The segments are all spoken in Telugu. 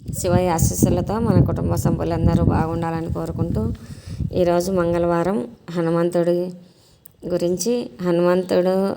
శివయ్య ఆశీస్సులతో మన కుటుంబ సభ్యులందరూ బాగుండాలని కోరుకుంటూ ఈరోజు మంగళవారం హనుమంతుడి గురించి హనుమంతుడు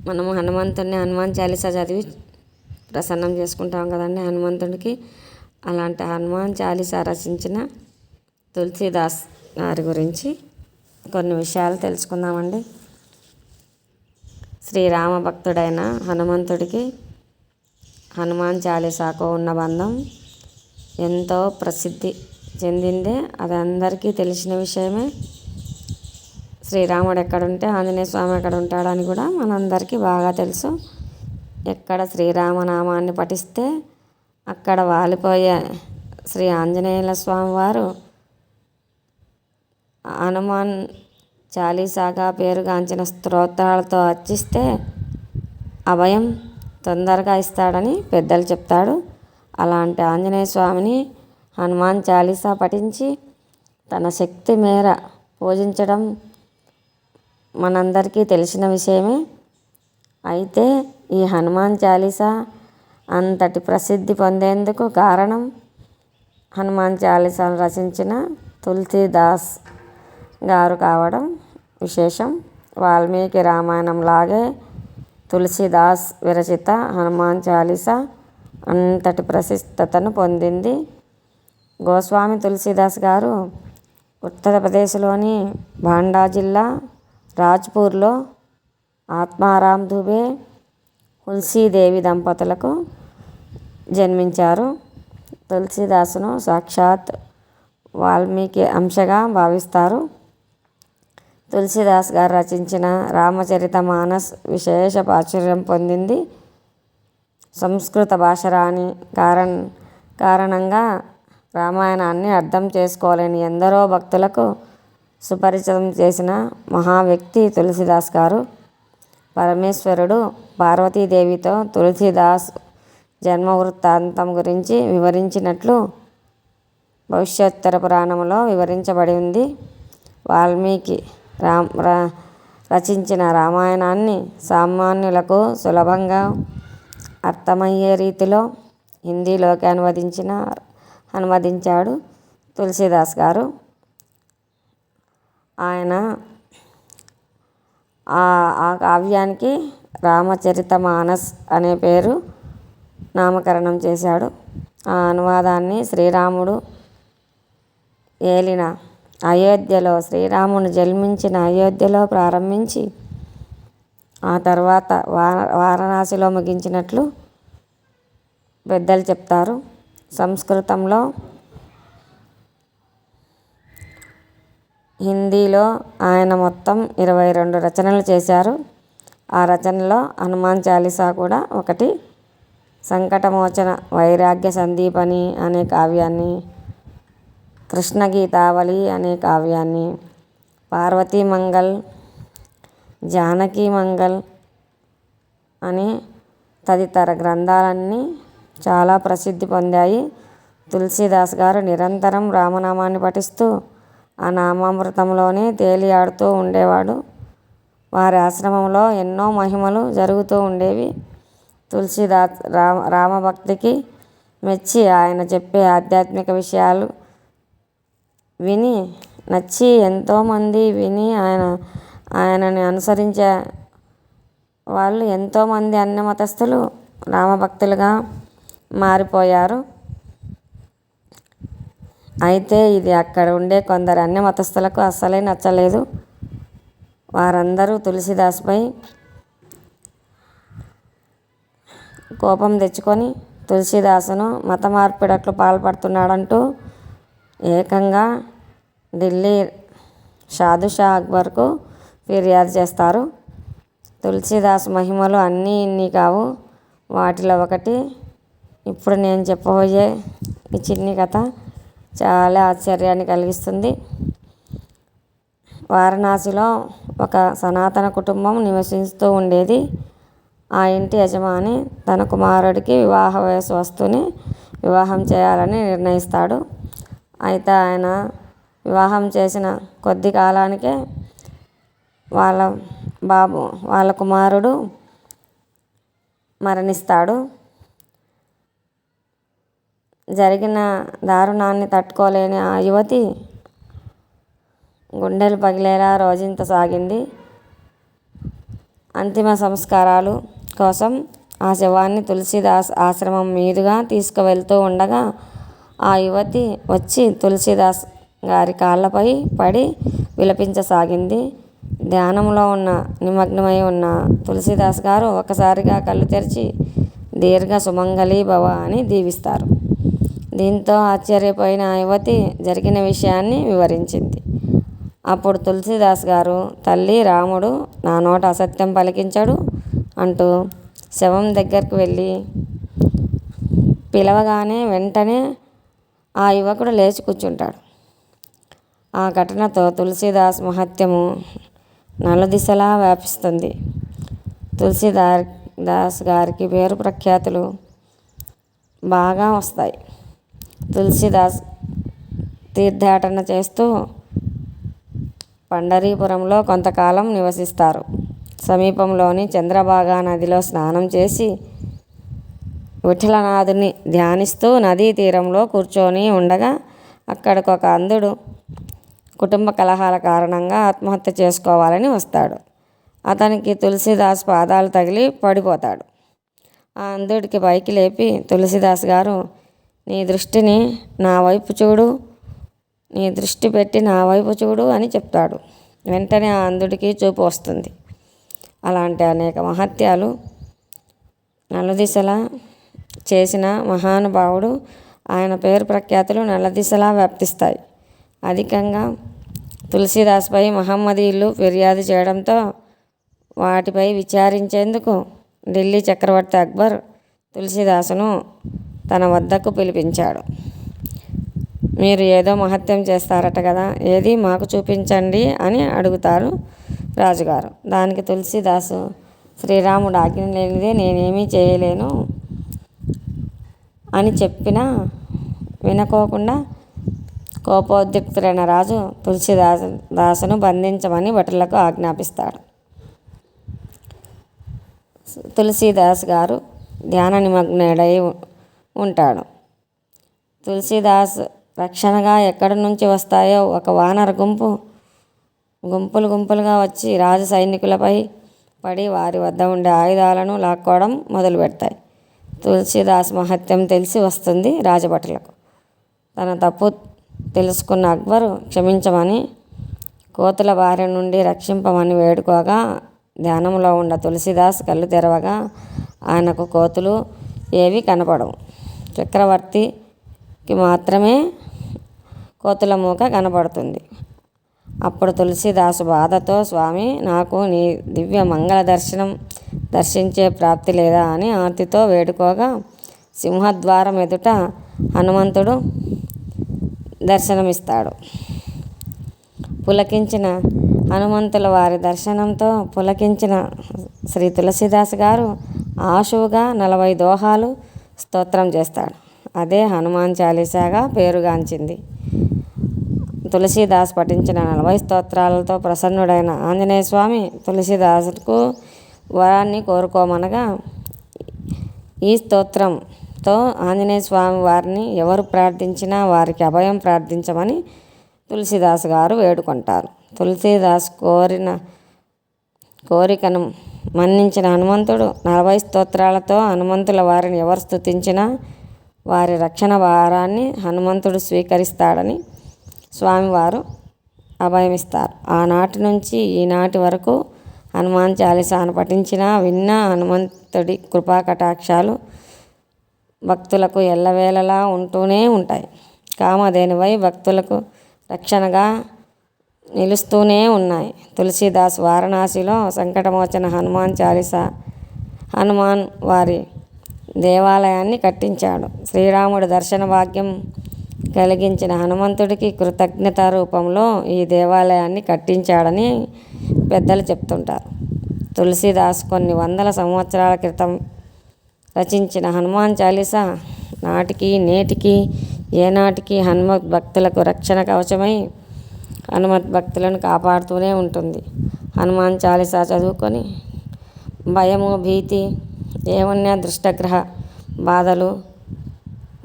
మనము హనుమంతుడిని హనుమాన్ చాలీసా చదివి ప్రసన్నం చేసుకుంటాం కదండి హనుమంతుడికి. అలాంటి హనుమాన్ చాలీసా రచించిన తులసీదాస్ గారి గురించి కొన్ని విషయాలు తెలుసుకుందామండి. శ్రీరామ భక్తుడైన హనుమంతుడికి హనుమాన్ చాలీసాకు ఉన్న బంధం ఎంతో ప్రసిద్ధి చెందిందే. అది అందరికీ తెలిసిన విషయమే. శ్రీరాముడు ఎక్కడుంటే ఆంజనేయ స్వామి ఎక్కడ ఉంటాడని కూడా మనందరికీ బాగా తెలుసు. ఎక్కడ శ్రీరామనామాన్ని పఠిస్తే అక్కడ వాలిపోయే శ్రీ ఆంజనేయుల స్వామి వారు హనుమాన్ చాలీసాగా పేరుగాంచిన స్తోత్రాలతో అర్చిస్తే అభయం తొందరగా ఇస్తాడని పెద్దలు చెప్తాడు. అలాంటి ఆంజనేయ స్వామిని హనుమాన్ చాలీసా పఠించి తన శక్తి మేర పూజించడం మనందరికీ తెలిసిన విషయమే. అయితే ఈ హనుమాన్ చాలీసా అంతటి ప్రసిద్ధి పొందేందుకు కారణం హనుమాన్ చాలీసాను రచించిన తులసీదాస్ గారు కావడం విశేషం. వాల్మీకి రామాయణం లాగే తులసీదాస్ విరచిత హనుమాన్ చాలీసా అంతటి ప్రసిద్ధతను పొందింది. గోస్వామి తులసీదాస్ గారు ఉత్తరప్రదేశ్లోని భాండా జిల్లా రాజ్పూర్లో ఆత్మారాం దుబే తులసీదేవి దంపతులకు జన్మించారు. తులసీదాసును సాక్షాత్ వాల్మీకి అంశగా భావిస్తారు. తులసిదాస్ గారు రచించిన రామచరిత మానస్ విశేష ప్రాచుర్యం పొందింది. సంస్కృత భాష రాని కారణ కారణంగా రామాయణాన్ని అర్థం చేసుకోలేని ఎందరో భక్తులకు సుపరిచితం చేసిన మహా వ్యక్తి తులసిదాస్ గారు పరమేశ్వరుడు పార్వతీదేవితో తులసిదాస్ జన్మ వృత్తాంతం గురించి వివరించినట్లు భవిష్యోత్తర పురాణంలో వివరించబడి ఉంది. వాల్మీకి రామ్ రచించిన రామాయణాన్ని సామాన్యులకు సులభంగా అర్థమయ్యే రీతిలో హిందీలోకి అనువదించిన అనువదించాడు తులసీదాస్ గారు. ఆయన ఆ కావ్యానికి రామచరిత మానస్ అనే పేరు నామకరణం చేశాడు. ఆ అనువాదాన్ని శ్రీరాముడు ఏలిన అయోధ్యలో శ్రీరాముని జన్మించిన అయోధ్యలో ప్రారంభించి ఆ తర్వాత వారణాసిలో ముగించినట్లు పెద్దలు చెప్తారు. సంస్కృతంలో హిందీలో ఆయన మొత్తం ఇరవై రెండు రచనలు చేశారు. ఆ రచనలో హనుమాన్ చాలీసా కూడా ఒకటి సంకటమోచన వైరాగ్య సందీపని అనే కావ్యాన్ని కృష్ణ గీతావళి అనే కావ్యాన్ని. పార్వతీ మంగల్ జానకి మంగల్ అని తదితర గ్రంథాలన్నీ చాలా ప్రసిద్ధి పొందాయి. తులసీదాస్ గారు నిరంతరం రామనామాన్ని పఠిస్తూ ఆ నామామృతంలోనే తేలియాడుతూ ఉండేవాడు. వారి ఆశ్రమంలో ఎన్నో మహిమలు జరుగుతూ ఉండేవి. తులసీదాస్ రామ రామభక్తికి మెచ్చి ఆయన చెప్పే ఆధ్యాత్మిక విషయాలు విని నచ్చి ఎంతోమంది విని ఆయన ఆయనని అనుసరించే వాళ్ళు ఎంతోమంది అన్య మతస్థులు రామభక్తులుగా మారిపోయారు. అయితే ఇది అక్కడ ఉండే కొందరు అన్య మతస్థులకు అస్సలే నచ్చలేదు. వారందరూ తులసిదాస్పై కోపం తెచ్చుకొని తులసిదాసును మత మార్పిడట్లు పాల్పడుతున్నాడంటూ ఏకంగా ఢిల్లీ షాదుషా అక్బర్కు ఫిర్యాదు చేస్తారు. తులసీదాస్ మహిమలు అన్నీ ఇన్ని కావు. వాటిలో ఒకటి ఇప్పుడు నేను చెప్పబోయే ఈ చిన్ని కథ చాలా ఆశ్చర్యాన్ని కలిగిస్తుంది. వారణాసిలో ఒక సనాతన కుటుంబం నివసిస్తూ ఉండేది. ఆ ఇంటి యజమాని తన కుమారుడికి వివాహ వయసు వస్తూనే వివాహం చేయాలని నిర్ణయిస్తాడు. అయితే ఆయన వివాహం చేసిన కొద్ది కాలానికే వాళ్ళ బాబు వాళ్ళ కుమారుడు మరణిస్తాడు. జరిగిన దారుణాన్ని తట్టుకోలేని ఆ యువతి గుండెలు పగిలేలా రోజంత సాగింది. అంతిమ సంస్కారాలు కోసం ఆ శవాన్ని తులసిదాస్ ఆశ్రమం మీదుగా తీసుకువెళ్తూ ఉండగా ఆ యువతి వచ్చి తులసిదాస్ గారి కాళ్ళపై పడి విలపించసాగింది. ధ్యానంలో ఉన్న నిమగ్నమై ఉన్న తులసిదాస్ గారు ఒకసారిగా కళ్ళు తెరిచి దీర్ఘ సుమంగళి భవ అని దీవిస్తారు. దీంతో ఆశ్చర్యపోయిన యువతి జరిగిన విషయాన్ని వివరించింది. అప్పుడు తులసిదాస్ గారు తల్లి రాముడు నా నోట అసత్యం పలికించడు అంటూ శవం దగ్గరకు వెళ్ళి పిలవగానే వెంటనే ఆ యువకుడు లేచి కూర్చుంటాడు. ఆ ఘటనతో తులసిదాస్ మహత్యము నలుదిశలా వ్యాపిస్తుంది. తులసిదా దాస్ గారికి పేరు ప్రఖ్యాతులు బాగా వస్తాయి. తులసిదాస్ తీర్థాటన చేస్తూ పండరీపురంలో కొంతకాలం నివసిస్తారు. సమీపంలోని చంద్రభాగా నదిలో స్నానం చేసి విఠలనాథుని ధ్యానిస్తూ నదీ తీరంలో కూర్చొని ఉండగా అక్కడికి ఒక అంధుడు కుటుంబ కలహాల కారణంగా ఆత్మహత్య చేసుకోవాలని వస్తాడు. అతనికి తులసిదాస్ పాదాలు తగిలి పడిపోతాడు. ఆ అంధుడికి పైకి లేపి తులసిదాస్ గారు నీ దృష్టిని నా వైపు చూడు నీ దృష్టి పెట్టి నా వైపు చూడు అని చెప్తాడు. వెంటనే ఆ అంధుడికి చూపు వస్తుంది. అలాంటి అనేక మహత్యాలు నలుదిశలా చేసిన మహానుభావుడు ఆయన పేరు ప్రఖ్యాతులు నల్లదిశలా వ్యాప్తిస్తాయి. అధికంగా తులసిదాస్పై మహమ్మదీయులు ఫిర్యాదు చేయడంతో వాటిపై విచారించేందుకు ఢిల్లీ చక్రవర్తి అక్బర్ తులసిదాసును తన వద్దకు పిలిపించాడు. మీరు ఏదో మహత్యం చేస్తారట కదా ఏది మాకు చూపించండి అని అడుగుతారు రాజుగారు. దానికి తులసిదాసు శ్రీరాముడు ఆజ్ఞ లేనిదే నేనేమీ చేయలేను. అని చెప్పినా వినకోకుండా కోపోద్రిక్తుడైన రాజు తులసిదాసు దాసును బంధించమని భటులకు ఆజ్ఞాపిస్తాడు. తులసీదాస్ గారు ధ్యాన నిమగ్నుడై ఉంటాడు. తులసీదాస్ రక్షణగా ఎక్కడి నుంచి వస్తాయో ఒక వానర గుంపు గుంపులు గుంపులుగా వచ్చి రాజు సైనికులపై పడి వారి వద్ద ఉండే ఆయుధాలను లాక్కోవడం మొదలు పెడతాయి తులసిదాస్ మహత్యం తెలిసి వస్తుంది రాజభటులకు. తన తప్పు తెలుసుకున్న అక్బరు క్షమించమని కోతుల బారి నుండి రక్షింపమని వేడుకోగా ధ్యానంలో ఉన్న తులసిదాస్ కళ్ళు తెరవగా ఆయనకు కోతులు ఏవి కనపడవు. చక్రవర్తికి మాత్రమే కోతుల మూక కనపడుతుంది. అప్పుడు తులసిదాసు బాధతో స్వామి నాకు నీ దివ్య మంగళ దర్శనం దర్శించే ప్రాప్తి లేదా అని ఆర్తితో వేడుకోగా సింహద్వారం ఎదుట హనుమంతుడు దర్శనమిస్తాడు. పులకించిన హనుమంతుల వారి దర్శనంతో పులకించిన శ్రీ తులసిదాస్ గారు ఆశువుగా నలభై దోహాలు స్తోత్రం చేస్తాడు. అదే హనుమాన్ చాలీసాగా పేరుగాంచింది. తులసీదాస్ పఠించిన నలభై స్తోత్రాలతో ప్రసన్నుడైన ఆంజనేయ స్వామి తులసీదాసుకు వరాన్ని కోరుకోమనగా ఈ స్తోత్రంతో ఆంజనేయ స్వామి వారిని ఎవరు ప్రార్థించినా వారికి అభయం ప్రార్థించమని తులసిదాస్ గారు వేడుకుంటారు. తులసీదాస్ కోరిన కోరికను మన్నించిన హనుమంతుడు నలభై స్తోత్రాలతో హనుమంతుల వారిని ఎవరు స్థుతించినా వారి రక్షణ భారాన్ని హనుమంతుడు స్వీకరిస్తాడని స్వామివారు అభయమిస్తారు. ఆనాటి నుంచి ఈనాటి వరకు హనుమాన్ చాలీసాను పఠించిన విన్న హనుమంతుడి కృపా కటాక్షాలు భక్తులకు ఎల్లవేళలా ఉంటూనే ఉంటాయి. కామధేనువై భక్తులకు రక్షణగా నిలుస్తూనే ఉన్నాయి. తులసీదాస్ వారణాసిలో సంకటమోచన హనుమాన్ చాలీసా హనుమాన్ వారి దేవాలయాన్ని కట్టించాడు. శ్రీరాముడి దర్శన భాగ్యం కలిగించిన హనుమంతుడికి కృతజ్ఞత రూపంలో ఈ దేవాలయాన్ని కట్టించాడని పెద్దలు చెప్తుంటారు. తులసిదాస్ కొన్ని వందల సంవత్సరాల క్రితం రచించిన హనుమాన్ చాలీసా నాటికి నేటికి ఏనాటికి హనుమత్ భక్తులకు రక్షణ కవచమై హనుమత్ భక్తులను కాపాడుతూనే ఉంటుంది. హనుమాన్ చాలీసా చదువుకొని భయము భీతి ఏమన్నా దృష్టగ్రహ బాధలు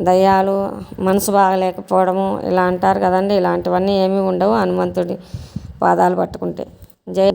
దయ్యాలు మనసు బాగలేకపోవడము ఇలా అంటారు కదండి. ఇలాంటివన్నీ ఏమీ ఉండవు హనుమంతుడి పాదాలు పట్టుకుంటే. జై